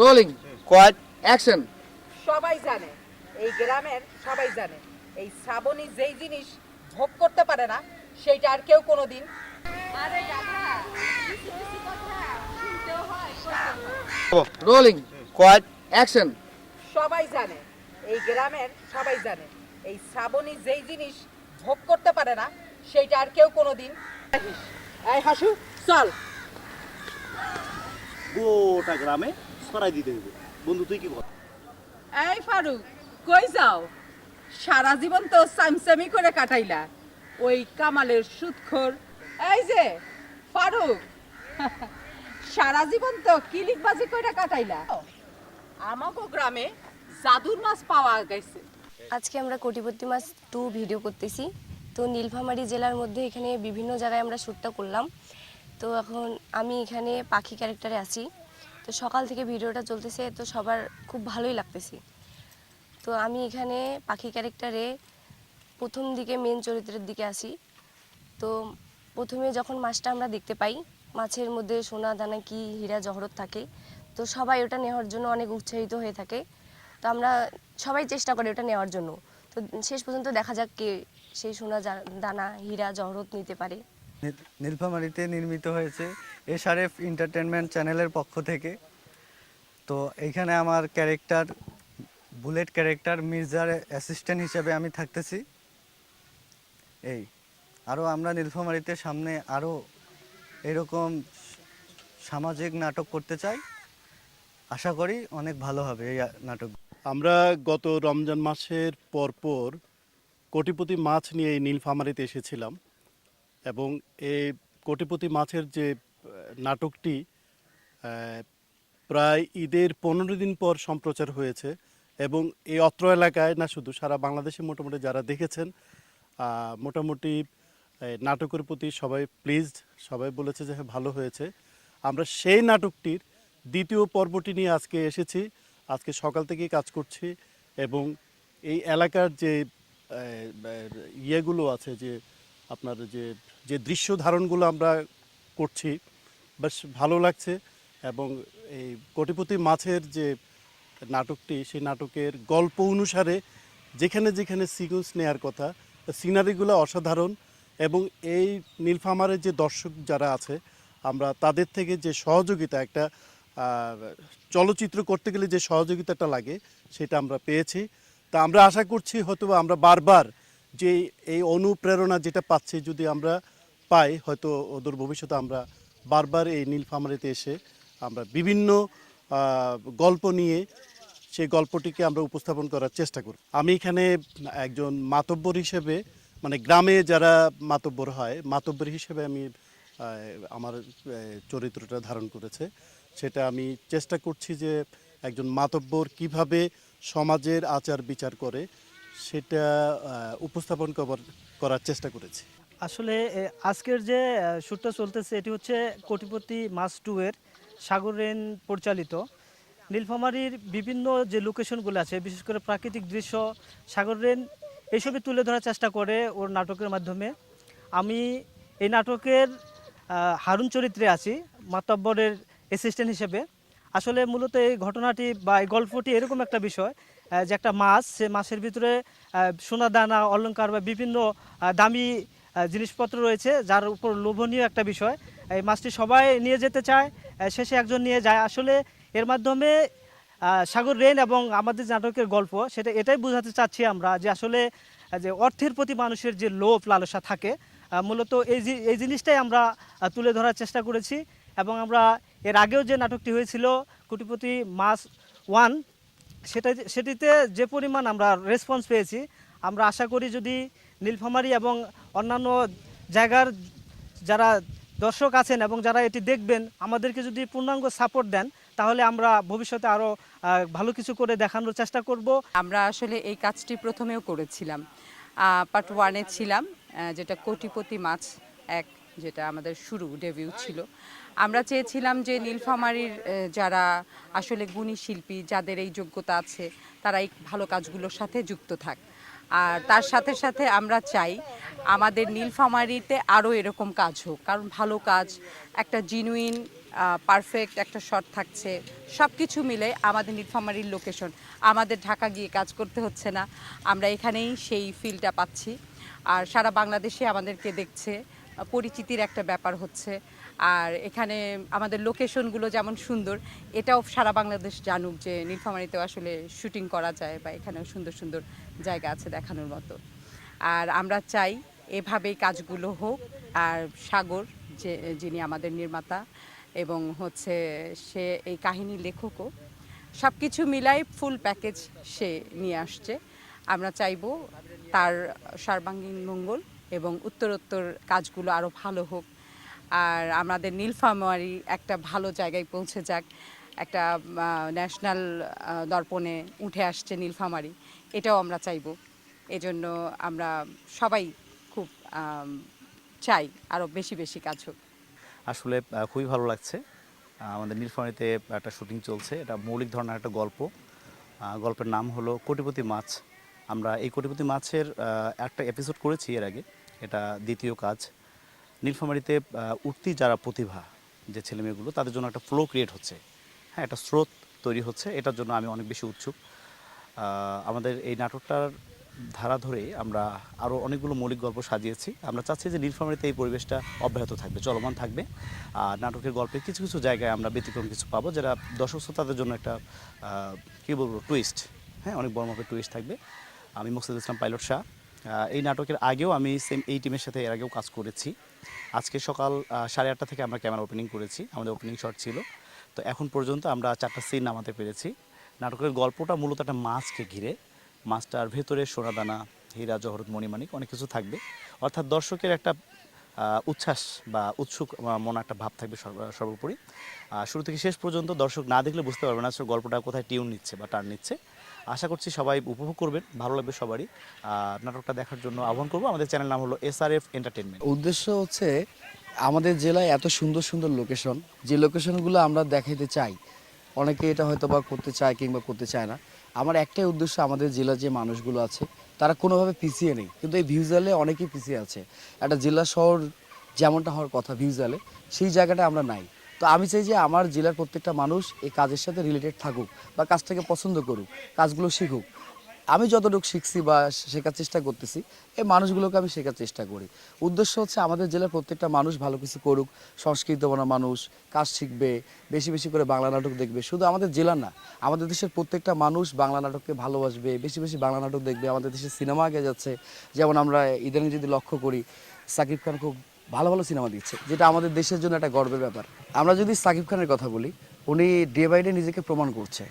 Rolling quad action সবাই জানে এই গ্রামের সবাই জানে এই শ্রাবণী যেই জিনিস ভোগ করতে পারে না সেইটা আর কেউ কোনোদিন আরে গাধা কিছু কিছু কথা শুনতেও করতেও। রোলিং কোয়াড অ্যাকশন সবাই জানে এই গ্রামের সবাই জানে এই শ্রাবণী যেই জিনিস ভোগ করতে পারে না সেইটা আর কেউ কোনোদিন এই হাসু চল। গোটা গ্রামে ছড়াই দিতে হবে বন্ধু তুই কি বল এই ফারুক কই যাও? সারা জীবন তো সামসামি করে কাটাইলা। ওই কামালের সুদখোর। এই যে ফারুক সারা জীবন তো কিলিকবাজি করে কাটাইলা। আমাগো গ্রামে জাদুর মাছ পাওয়া গেছে। আজকে আমরা কোটিপতি মাছ টু ভিডিও করতেছি। তো নীলফামারী জেলার মধ্যে এখানে বিভিন্ন জায়গায় আমরা শ্যুটটা করলাম। তো এখন আমি এখানে পাখি ক্যারেক্টারে আছি। তো সকাল থেকে ভিডিওটা চলতেছে, তো সবার খুব ভালোই লাগতেছে। তো আমি এখানে পাখি ক্যারেক্টারে প্রথম দিকে মেন চরিত্রের দিকে আসি তো প্রথমে যখন মাছটা আমরা দেখতে পাই, মাছের মধ্যে সোনা, দানা, কি, হীরা, জহরত থাকে, তো সবাই ওটা নেওয়ার জন্য অনেক উৎসাহিত হয়ে থাকে। তো আমরা সবাই চেষ্টা করি ওটা নেওয়ার জন্য। তো শেষ পর্যন্ত দেখা যাক কে সেই সোনা দানা, হীরা, জহরত নিতে পারে। নীলফামারীতে নির্মিত হয়েছে এসআরএফ এন্টারটেনমেন্ট চ্যানেলের পক্ষ থেকে। তো এইখানে আমার ক্যারেক্টার বুলেট ক্যারেক্টার মির্জার অ্যাসিস্ট্যান্ট হিসেবে আমি থাকতেছি। এই আরও আমরা নীলফামারীতে সামনে আরও এরকম সামাজিক নাটক করতে চাই। আশা করি অনেক ভালো হবে এই নাটক। আমরা গত রমজান মাসের পরপর কোটিপতি মাছ নিয়ে এই নীলফামারিতে এসেছিলাম। এবং এই কোটিপতি মাছের যে নাটকটি প্রায় ঈদের পনেরো দিন পর সম্প্রচার হয়েছে এবং এই অত্র এলাকায় না শুধু, সারা বাংলাদেশে মোটামুটি যারা দেখেছেন মোটামুটি নাটকের প্রতি সবাই প্লিজড সবাই বলেছে যে হ্যাঁ ভালো হয়েছে। আমরা সেই নাটকটির দ্বিতীয় পর্বটি নিয়ে আজকে এসেছি। আজকে সকাল থেকেই কাজ করছি এবং এই এলাকার যে ইয়েগুলো আছে যে আপনার যে যে দৃশ্য ধারণগুলো আমরা করছি, বেশ ভালো লাগছে এবং এই কোটিপতি মাছের যে নাটকটি, সেই নাটকের গল্প অনুসারে যেখানে যেখানে সিকুয়েন্স নেয়ার কথা, সিনারিগুলো অসাধারণ এবং এই নীলফামারের যে দর্শক যারা আছে, আমরা তাদের থেকে যে সহযোগিতা, একটা চলচ্চিত্র করতে গেলে যে সহযোগিতাটা লাগে, সেটা আমরা পেয়েছি। তা আমরা আশা করছি হয়তো আমরা বারবার যে এই অনুপ্রেরণা যেটা পাচ্ছি যদি আমরা পাই, হয়তো ওদের ভবিষ্যতে আমরা বারবার এই নীলফামারিতে এসে আমরা বিভিন্ন গল্প নিয়ে সেই গল্পটিকে আমরা উপস্থাপন করার চেষ্টা করি আমি এখানে একজন মাতব্বর হিসেবে মানে গ্রামে যারা মাতব্বর হয়, মাতব্বর হিসেবে আমি আমার চরিত্রটা ধারণ করেছে। সেটা আমি চেষ্টা করছি যে একজন মাতব্বর কীভাবে সমাজের আচার বিচার করে সেটা উপস্থাপন করার চেষ্টা করেছি। আসলে আজকের যে শ্যুটটা চলতেছে, এটি হচ্ছে কোটিপতি মাস টু এর সাগর রেন পরিচালিত। নীলফামারীর বিভিন্ন যে লোকেশনগুলো আছে, বিশেষ করে প্রাকৃতিক দৃশ্য, সাগর রেন এইসবই তুলে ধরার চেষ্টা করে ওর নাটকের মাধ্যমে। আমি এই নাটকের হারুন চরিত্রে আছি, মাতব্বরের অ্যাসিস্ট্যান্ট হিসেবে। আসলে মূলত এই ঘটনাটি বা এই গল্পটি এরকম একটা বিষয় যে একটা মাছ, সে মাছের ভিতরে সোনা, দানা, অলংকার বা বিভিন্ন দামি জিনিসপত্র রয়েছে, যার উপর লোভনীয় একটা বিষয়। এই মাছটি সবাই নিয়ে যেতে চায় শেষে একজন নিয়ে যায়। আসলে এর মাধ্যমে সাগর রেন এবং আমাদের নাটকের গল্প, সেটা, এটাই বোঝাতে চাচ্ছি আমরা যে আসলে যে অর্থের প্রতি মানুষের যে লোভ, লালসা থাকে মূলত এই এই জিনিসটাই আমরা তুলে ধরার চেষ্টা করেছি। এবং আমরা এর আগেও যে নাটকটি হয়েছিল, কোটিপতি মাস ওয়ান সেটা সেটিতে যে পরিমাণ আমরা রেসপন্স পেয়েছি, আমরা আশা করি যদি নীলফামারী এবং অন্যান্য জায়গার যারা দর্শক আছেন এবং যারা এটি দেখবেন, আমাদেরকে যদি পূর্ণাঙ্গ সাপোর্ট দেন, তাহলে আমরা ভবিষ্যতে আরও ভালো কিছু করে দেখানোর চেষ্টা করব। আমরা আসলে এই কাজটি প্রথমেও করেছিলাম। পার্ট ওয়ানে ছিলাম যেটা কোটিপতি মাছ এক, যেটা আমাদের শুরু ডেবিউ ছিল। আমরা চেয়েছিলাম যে নীলফামারীর যারা আসলে গুণী শিল্পী, যাদের এই যোগ্যতা আছে, তারা এই ভালো কাজগুলোর সাথে যুক্ত থাক। আর তার সাথে সাথে আমরা চাই আমাদের নীলফামারীতে আরও এরকম কাজ হোক। কারণ ভালো কাজ, একটা জিনুইন পারফেক্ট একটা শট থাকছে। সব কিছু মিলে আমাদের নীলফামারীর লোকেশন আমাদের ঢাকা গিয়ে কাজ করতে হচ্ছে না। আমরা এখানেই সেই ফিলটা পাচ্ছি। আর সারা বাংলাদেশে আমাদেরকে দেখছে। পরিচিতির একটা ব্যাপার হচ্ছে। আর এখানে আমাদের লোকেশনগুলো যেমন সুন্দর, এটাও সারা বাংলাদেশ জানুক যে নীলফামারীতেও আসলে শুটিং করা যায় বা এখানেও সুন্দর সুন্দর জায়গা আছে দেখানোর মতো। আর আমরা চাই এভাবেই কাজগুলো হোক। আর সাগর, যে, যিনি আমাদের নির্মাতা এবং হচ্ছে সে এই কাহিনীর লেখকও সব কিছু মিলাই ফুল প্যাকেজ সে নিয়ে আসছে। আমরা চাইব তার সর্বাঙ্গীন মঙ্গল এবং উত্তরোত্তর কাজগুলো আরও ভালো হোক। আর আমাদের নীলফামারি একটা ভালো জায়গায় পৌঁছে যাক। একটা ন্যাশনাল দর্পণে উঠে আসছে নীলফামারি। এটাও আমরা চাইব। এজন্য আমরা সবাই খুব চাই আরও বেশি বেশি কাজ হোক। আসলে খুবই ভালো লাগছে। আমাদের নীলফামারিতে একটা শুটিং চলছে। এটা মৌলিক ধরনের একটা গল্প। গল্পের নাম হলো কোটিপতি মাছ। আমরা এই কোটিপতি মাছের একটা এপিসোড করেছি এর আগে। এটা দ্বিতীয় কাজ। নীলফামারীতে উঠতি যারা প্রতিভা, যে ছেলেমেয়েগুলো, তাদের জন্য একটা ফ্লো ক্রিয়েট হচ্ছে। হ্যাঁ একটা স্রোত তৈরি হচ্ছে। এটার জন্য আমি অনেক বেশি উৎসুক। আমাদের এই নাটকটার ধারা ধরে আমরা আরও অনেকগুলো মৌলিক গল্প সাজিয়েছি। আমরা চাচ্ছি যে নীলফামারীতে এই পরিবেশটা অব্যাহত থাকবে, চলমান থাকবে। আর নাটকের গল্পে কিছু কিছু জায়গায় আমরা ব্যতিক্রম কিছু পাবো, যেটা দর্শক শ্রোতাদের জন্য একটা কী বলব টুইস্ট হ্যাঁ অনেক বড় মাপের টুইস্ট থাকবে। আমি মুকসিদ ইসলাম পাইলট শাহ। এই নাটকের আগেও আমি সেম এই টিমের সাথে এর আগেও কাজ করেছি। আজকে সকাল সাড়ে আটটা থেকে আমরা ক্যামেরা ওপেনিং করেছি, আমাদের ওপেনিং শট ছিল। তো এখন পর্যন্ত আমরা চারটা সিন নামাতে পেরেছি। নাটকের গল্পটা মূলত একটা মাছকে ঘিরে। মাছটার ভেতরে সোনাদানা, হীরা, জহরত মণিমাণিক অনেক কিছু থাকবে। অর্থাৎ দর্শকের একটা উচ্ছ্বাস বা উৎসুক মনে একটা ভাব থাকবে সর্বোপরি। শুরু থেকে শেষ পর্যন্ত দর্শক না দেখলে বুঝতে পারবে না গল্পটা কোথায় টিউন নিচ্ছে বা টার্ন নিচ্ছে। আশা করছি সবাই উপভোগ করবেন, ভালো লাগবে সবারই। নাটকটা দেখার জন্য আহ্বান করব। আমাদের চ্যানেল নাম হলো এস আর এফ এন্টারটেনমেন্ট উদ্দেশ্য হচ্ছে আমাদের জেলায় এত সুন্দর সুন্দর লোকেশন যে লোকেশনগুলো আমরা দেখাইতে চাই, অনেকে এটা হয়তো বা করতে চায় কিংবা করতে চায় না। আমার একটাই উদ্দেশ্য আমাদের জেলার যে মানুষগুলো আছে, তারা কোনোভাবে পিছিয়ে নেই। কিন্তু এই ভিউজালে অনেকেই পিছিয়ে আছে। একটা জেলা শহর যেমনটা হওয়ার কথা ভিউজালে সেই জায়গাটা আমরা নাই। তো আমি চাই যে আমার জেলার প্রত্যেকটা মানুষ এই কাজের সাথে রিলেটেড থাকুক বা কাজটাকে পছন্দ করুক, কাজগুলো শিখুক। আমি যতটুকু শিখছি বা শেখার চেষ্টা করতেছি, এই মানুষগুলোকে আমি শেখার চেষ্টা করি। উদ্দেশ্য হচ্ছে আমাদের জেলার প্রত্যেকটা মানুষ ভালো কিছু করুক, সংস্কৃত বনা মানুষ, কাজ শিখবে, বেশি বেশি করে বাংলা নাটক দেখবে। শুধু আমাদের জেলা না, আমাদের দেশের প্রত্যেকটা মানুষ বাংলা নাটককে ভালোবাসবে, বেশি বেশি বাংলা নাটক দেখবে, আমাদের দেশের সিনেমা আগে যাচ্ছে। যেমন আমরা ইদানিং যদি লক্ষ্য করি, সাকিব খান খুব ভালো ভালো সিনেমা দিচ্ছে, যেটা আমাদের দেশের জন্য একটা গর্বের ব্যাপার। আমরা যদি সাকিব খানের কথা বলি, উনি ডে বাই ডে নিজেকে প্রমাণ করছে।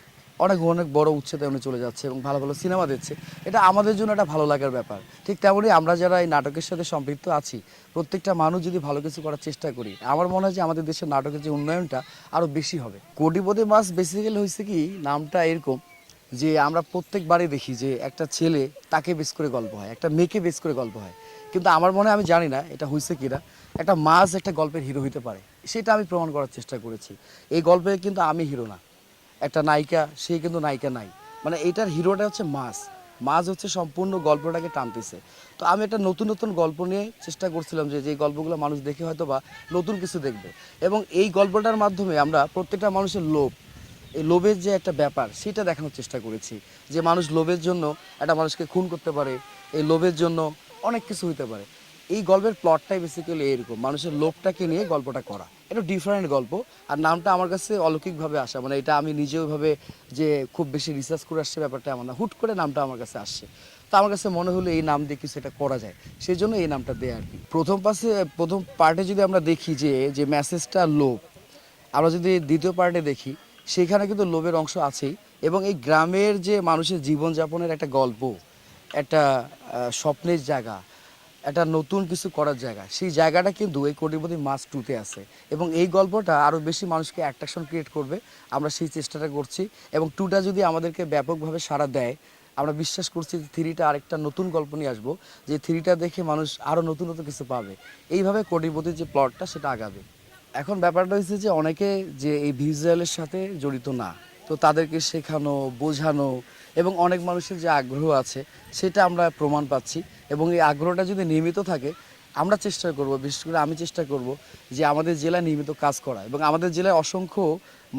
অনেক অনেক বড় উচ্চতায় উনি চলে যাচ্ছে এবং ভালো ভালো সিনেমা দিচ্ছে। এটা আমাদের জন্য একটা ভালো লাগার ব্যাপার। ঠিক তেমনই আমরা যারা এই নাটকের সাথে সম্পৃক্ত আছি, প্রত্যেকটা মানুষ যদি ভালো কিছু করার চেষ্টা করি, আমার মনে হয় যে আমাদের দেশের নাটকের যে উন্নয়নটা আরও বেশি হবে। কোটিপতি মাস বেসিক্যালি হয়েছে কি, নামটা এরকম যে আমরা প্রত্যেকবারই দেখি যে একটা ছেলে তাকে বেস করে গল্প হয়, একটা মেয়েকে বেস করে গল্প হয়। কিন্তু আমার মনে আমি জানি না এটা হয়েছে কিনা। একটা মাছ একটা গল্পের হিরো হইতে পারে। সেটা আমি প্রমাণ করার চেষ্টা করেছি। এই গল্পে কিন্তু আমি হিরো না। একটা নায়িকা, সে কিন্তু নায়িকা নাই। মানে এটার হিরোটা হচ্ছে মাছ। মাছ হচ্ছে সম্পূর্ণ গল্পটাকে টানতেছে। তো আমি একটা নতুন নতুন গল্প নিয়ে চেষ্টা করছিলাম যে যে গল্পগুলো মানুষ দেখে হয়তো বা নতুন কিছু দেখবে। এবং এই গল্পটার মাধ্যমে আমরা প্রত্যেকটা মানুষের লোভ, এই লোভের যে একটা ব্যাপার, সেটা দেখানোর চেষ্টা করেছি। যে মানুষ লোভের জন্য একটা মানুষকে খুন করতে পারে। এই লোভের জন্য অনেক কিছু হইতে পারে। এই গল্পের প্লটটাই বেসিক্যালি এরকম। মানুষের লোভটাকে নিয়ে গল্পটা করা। এটা ডিফারেন্ট গল্প। আর নামটা আমার কাছে অলৌকিকভাবে আসা। মানে এটা আমি নিজেও ভাবে যে খুব বেশি রিসার্চ করে আসছে ব্যাপারটা আমার না। হুট করে নামটা আমার কাছে আসছে। তো আমার কাছে মনে হলো এই নাম দিয়ে কিছু এটা করা যায়। সেই জন্য এই নামটা দেয় আর কি। প্রথম পাশে, প্রথম পার্টে যদি আমরা দেখি যে যে মেসেজটা লোভ, আমরা যদি দ্বিতীয় পার্টে দেখি, সেখানে কিন্তু লোভের অংশ আছেই। এবং এই গ্রামের যে মানুষের জীবনযাপনের একটা গল্প একটা স্বপ্নের জায়গা, একটা নতুন কিছু করার জায়গা। সেই জায়গাটা কিন্তু এই কোটিপতি মাস টুতে আছে। এবং এই গল্পটা আরও বেশি মানুষকে অ্যাট্রাকশন ক্রিয়েট করবে। আমরা সেই চেষ্টাটা করছি। এবং টুটা যদি আমাদেরকে ব্যাপকভাবে সাড়া দেয়, আমরা বিশ্বাস করছি যে থ্রিটা আরেকটা নতুন গল্প নিয়ে আসব, যে থ্রিটা দেখে মানুষ আরও নতুন নতুন কিছু পাবে। এইভাবে কোটিপতির যে প্লটটা সেটা আগাবে। এখন ব্যাপারটা হচ্ছে যে, অনেকে যে এই ভিজুয়ালের সাথে জড়িত না। তো তাদেরকে শেখানো, বোঝানো এবং অনেক মানুষের যে আগ্রহ আছে, সেটা আমরা প্রমাণ পাচ্ছি এবং এই আগ্রহটা যদি নিয়মিত থাকে, আমরা চেষ্টা করব, বিশেষ করে আমি চেষ্টা করব যে আমাদের জেলায় নিয়মিত কাজ করা এবং আমাদের জেলায় অসংখ্য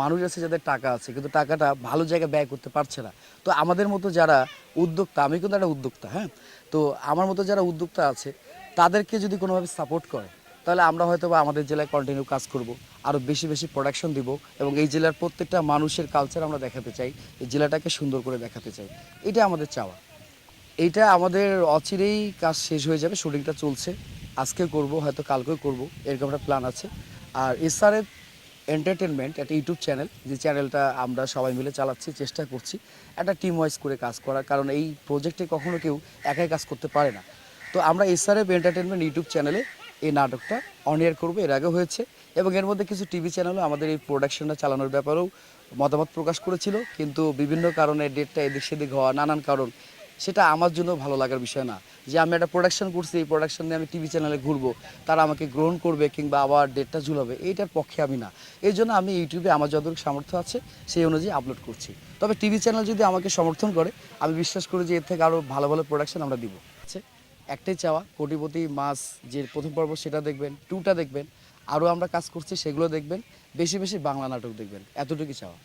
মানুষ আছে যাদের টাকা আছে, কিন্তু টাকাটা ভালো জায়গায় ব্যয় করতে পারছে না। তো আমাদের মতো যারা উদ্যোক্তা, আমি কিন্তু একটা উদ্যোক্তা হ্যাঁ? তো আমার মতো যারা উদ্যোক্তা আছে, তাদেরকে যদি কোনোভাবে সাপোর্ট করে তাহলে আমরা হয়তো বা আমাদের জেলায় কন্টিনিউ কাজ করব আরও বেশি বেশি প্রোডাকশন দিব এবং এই জেলার প্রত্যেকটা মানুষের কালচার আমরা দেখাতে চাই, এই জেলাটাকে সুন্দর করে দেখাতে চাই। এটা আমাদের চাওয়া। এইটা আমাদের অচিরেই কাজ শেষ হয়ে যাবে শুটিংটা চলছে। আজকে করব, হয়তো কালকেও করব, এরকম একটা প্ল্যান আছে। আর এসআরএফ এন্টারটেনমেন্ট একটা ইউটিউব চ্যানেল যে চ্যানেলটা আমরা সবাই মিলে চালাচ্ছি, চেষ্টা করছি, একটা টিম ওয়াইজ করে কাজ করার, কারণ এই প্রজেক্টে কখনো কেউ একাই কাজ করতে পারে না। তো আমরা এসআরএফ এন্টারটেনমেন্ট ইউটিউব চ্যানেলে এই নাটকটা অন এয়ার করব। এর আগে হয়েছে। এবং এর মধ্যে কিছু টিভি চ্যানেলও আমাদের এই প্রোডাকশনটা চালানোর ব্যাপারেও মতামত প্রকাশ করেছিল। কিন্তু বিভিন্ন কারণে ডেটটা এদিক সেদিক হওয়া, নানান কারণ, সেটা আমার জন্য ভালো লাগার বিষয় না। যে আমি একটা প্রোডাকশন করছি, এই প্রোডাকশন নিয়ে আমি টিভি চ্যানেলে ঘুরবো, তারা আমাকে গ্রহণ করবে কিংবা আবার ডেটটা ঝুলাবে, এইটার পক্ষে আমি না। এই জন্য আমি ইউটিউবে আমার যতটুকু সামর্থ্য আছে, সেই অনুযায়ী আপলোড করছি। তবে টিভি চ্যানেল যদি আমাকে সমর্থন করে, আমি বিশ্বাস করি যে এর থেকে আরও ভালো ভালো প্রোডাকশন আমরা দিব। একটাই চাওয়া, কোটিপতি মাস যে প্রথম পর্ব সেটা দেখবেন টুটা দেখবেন, আরও আমরা কাজ করছি সেগুলো দেখবেন, বেশি বেশি বাংলা নাটক দেখবেন, এতটুকুই চাওয়া।